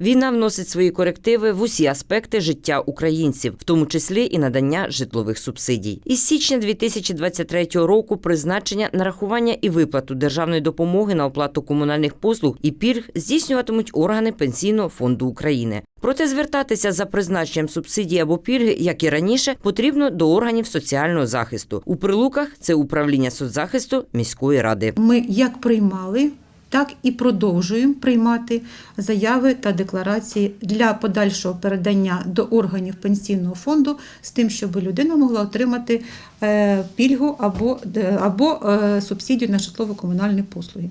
Війна вносить свої корективи в усі аспекти життя українців, в тому числі і надання житлових субсидій. Із січня 2023 року призначення, нарахування і виплату державної допомоги на оплату комунальних послуг і пільг здійснюватимуть органи Пенсійного фонду України. Проте звертатися за призначенням субсидій або пільги, як і раніше, потрібно до органів соціального захисту. У прилуках це управління соцзахисту міської ради. Ми як приймали, так і продовжуємо приймати заяви та декларації для подальшого передання до органів пенсійного фонду з тим, щоб людина могла отримати е, пільгу або, де- або е, субсидію на житлово-комунальні послуги.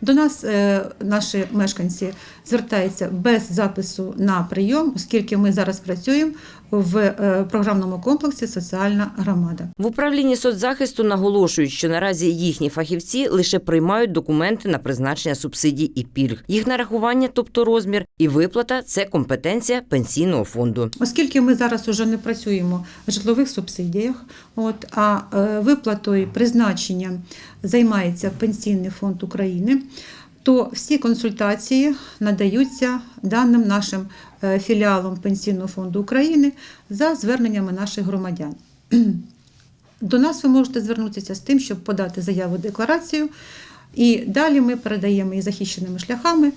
До нас е, наші мешканці звертаються без запису на прийом, оскільки ми зараз працюємо в е, програмному комплексі Соціальна громада. В управлінні соцзахисту наголошують, що наразі їхні фахівці лише приймають документи на призначення субсидій і пільг. Їх нарахування, тобто розмір, і виплата це компетенція пенсійного фонду. Оскільки ми зараз уже не працюємо в житлових субсидіях, от, а е, виплатою і призначенням займається Пенсійний фонд України, то всі консультації надаються даним нашим е, філіалом Пенсійного фонду України за зверненнями наших громадян. До нас ви можете звернутися з тим, щоб подати заяву декларацію, і далі ми передаємо її захищеними шляхами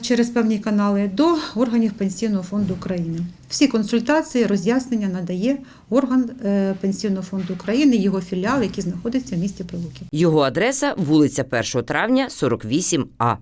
через певні канали до органів Пенсійного фонду України. Всі консультації, роз'яснення надає орган е, Пенсійного фонду України, його філіал, який знаходиться в місті Прилуки. Його адреса вулиця 1 травня, 48А.